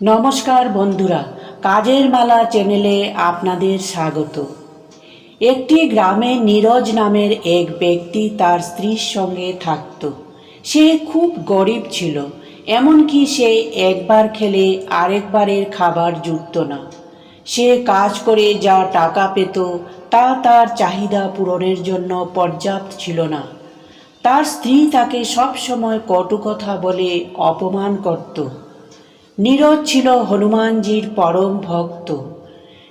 নমস্কার বন্ধুরা, কাজের মালা চ্যানেলে আপনাদের স্বাগত। একটি গ্রামে নীরজ নামের এক ব্যক্তি তার স্ত্রীর সঙ্গে থাকত। সে খুব গরিব ছিল, এমনকি সে একবার খেলে আরেকবারের খাবার জুটত না। সে কাজ করে যা টাকা পেত, তা তার চাহিদা পূরণের জন্য পর্যাপ্ত ছিল না। তার স্ত্রী তাকে সব সময় কটু কথা বলে অপমান করত। নীরজ ছিল হনুমানজির পরম ভক্ত।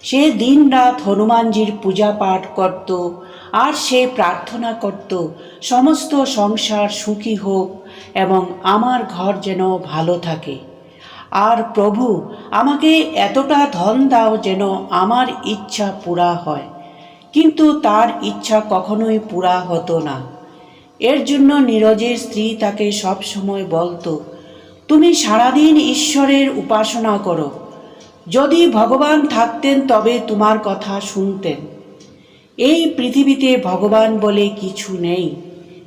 সে দিনরাত হনুমানজির পূজা পাঠ করত আর সে প্রার্থনা করত, সমস্ত সংসার সুখী হোক এবং আমার ঘর যেন ভালো থাকে। আর প্রভু, আমাকে এতটা ধন দাও যেন আমার ইচ্ছা পুরা হয়। কিন্তু তার ইচ্ছা কখনোই পুরা হতো না। এর জন্য নীরজের স্ত্রী তাকে সব সময় বলতো তুমি সারাদিন ঈশ্বরের উপাসনা করো। যদি ভগবান থাকতেন, তবে তোমার কথা শুনতেন। এই পৃথিবীতে ভগবান বলে কিছু নেই।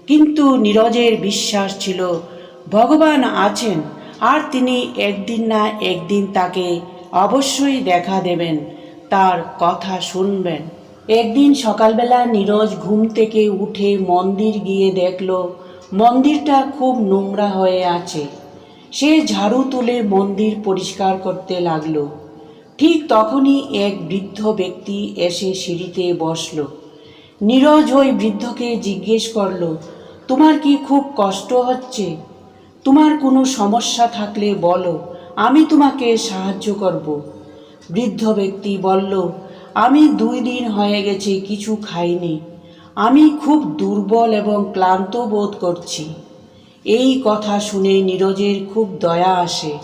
কিন্তু নীরজের বিশ্বাস ছিল, ভগবান আছেন, আর তিনি একদিন না একদিন তাকে অবশ্যই দেখা দেবেন, তার কথা শুনবেন। একদিন সকালবেলা নীরজ ঘুম থেকে উঠে মন্দির গিয়ে দেখল, মন্দিরটা খুব নোংরা হয়ে আছে। সে ঝাড়ু তুলে মন্দির পরিষ্কার করতে লাগল। ঠিক তখনই এক বৃদ্ধ ব্যক্তি এসে সিঁড়িতে বসল। নীরজ ওই বৃদ্ধকে জিজ্ঞেস করল, তোমার কি খুব কষ্ট হচ্ছে? তোমার কোনো সমস্যা থাকলে বলো, আমি তোমাকে সাহায্য করব। বৃদ্ধ ব্যক্তি বলল, আমি দুই দিন হয়ে গেছে কিছু খাইনি। আমি খুব দুর্বল এবং ক্লান্ত বোধ করছি। এই কথা শুনে নীরজের খুব দয়া আসে।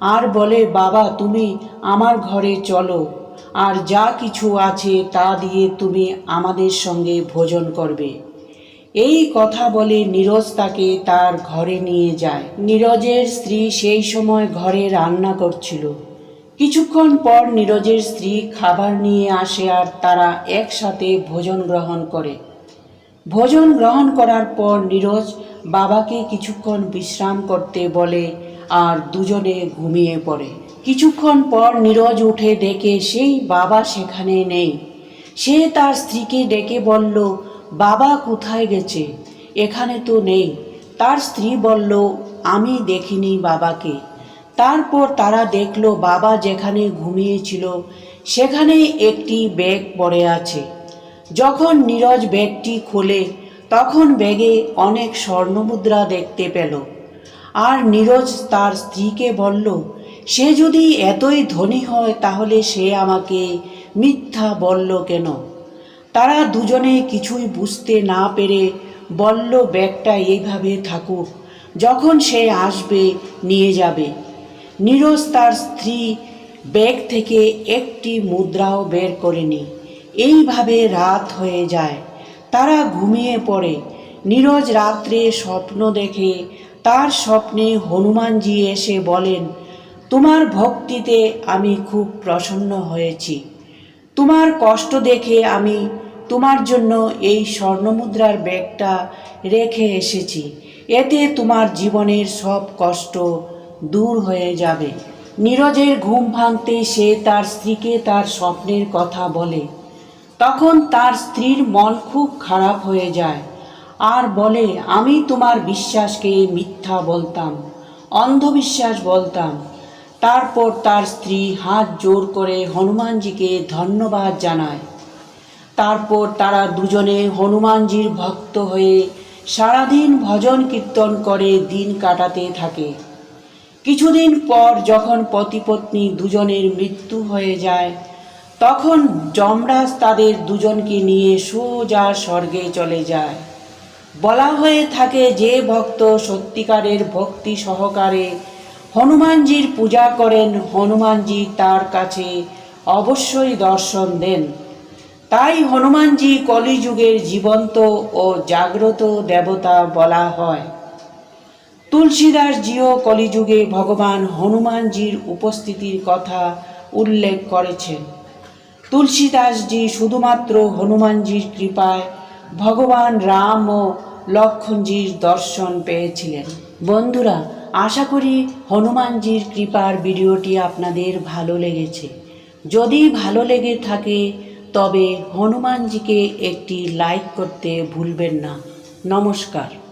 আর বলে, বাবা, তুমি আমার ঘরে চলো। আর যা কিছু আছে তা দিয়ে তুমি আমাদের সঙ্গে ভোজন করবে। এই কথা বলে নীরজ তাকে তার ঘরে নিয়ে যায়। নীরজের স্ত্রী সেই সময় ঘরে রান্না করছিল। কিছুক্ষণ পর নীরজের স্ত্রী খাবার নিয়ে আসে আর তারা একসাথে ভোজন গ্রহণ করে। ভোজন গ্রহণ করার পর নীরজ বাবাকে কিছুক্ষণ বিশ্রাম করতে বলে, আর দুজনে ঘুমিয়ে পড়ে। কিছুক্ষণ পর নীরজ উঠে দেখে সেই বাবা সেখানে নেই। সে তার স্ত্রীকে ডেকে বলল, বাবা কোথায় গেছে? এখানে তো নেই। তার স্ত্রী বলল, আমি দেখিনি বাবাকে। তারপর তারা দেখল বাবা যেখানে ঘুমিয়েছিল সেখানে একটি ব্যাগ পড়ে আছে। যখন নীরজ ব্যাগটি খোলে, তখন ব্যাগে অনেক স্বর্ণমুদ্রা দেখতে পেল। আর নীরজ তার স্ত্রীকে বলল, সে যদি এতই ধনী হয়, তাহলে সে আমাকে মিথ্যা বলল কেন? তারা দুজনে কিছুই বুঝতে না পেরে বলল ব্যাগটা এইভাবে থাকুক, যখন সে আসবে, নিয়ে যাবে। নীরজ তার স্ত্রী ব্যাগ থেকে একটি মুদ্রাও বের করেনি। এইভাবে রাত হয়ে যায়। তারা ঘুমিয়ে পড়ে। নীরজ রাত্রে স্বপ্ন দেখে। তার স্বপ্নে হনুমানজি এসে বলেন, তোমার ভক্তিতে আমি খুব প্রসন্ন হয়েছি। তোমার কষ্ট দেখে আমি তোমার জন্য এই স্বর্ণমুদ্রার ব্যাগটা রেখে এসেছি। এতে তোমার জীবনের সব কষ্ট দূর হয়ে যাবে। নীরজের ঘুম ভাঙতেই সে তার স্ত্রীকে তার স্বপ্নের কথা বলে। তখন তার স্ত্রীর মন খুব খারাপ হয়ে যায়। আর বলে, আমি তোমার বিশ্বাসকে মিথ্যা বলতাম, অন্ধবিশ্বাস বলতাম। তারপর তার স্ত্রী হাত জোর করে হনুমানজিকে ধন্যবাদ জানায়। তারপর তারা দুজনে হনুমানজির ভক্ত হয়ে সারাদিন ভজন কীর্তন করে দিন কাটাতে থাকে। কিছুদিন পর যখন পতিপত্নী দুজনের মৃত্যু হয়ে যায় তখন যমরাজ তাদের দুজনকে নিয়ে সোজা স্বর্গে চলে যায়। বলা হয়ে থাকে যে ভক্ত সত্যিকারের ভক্তি সহকারে হনুমানজির পূজা করেন, হনুমানজি তার কাছে অবশ্যই দর্শন দেন। তাই হনুমানজি কলিযুগের জীবন্ত ও জাগ্রত দেবতা বলা হয়। তুলসীদাসজিও কলিযুগে ভগবান হনুমানজির উপস্থিতির কথা উল্লেখ করেছেন। তুলসীদাসজি শুধুমাত্র হনুমানজির কৃপায় ভগবান রাম ও লক্ষণজির দর্শন পেয়েছিলেন। বন্ধুরা, আশা করি হনুমানজির কৃপার ভিডিওটি আপনাদের ভালো লেগেছে। যদি ভালো লেগে থাকে, তবে হনুমানজিকে একটি লাইক করতে ভুলবেন না। নমস্কার।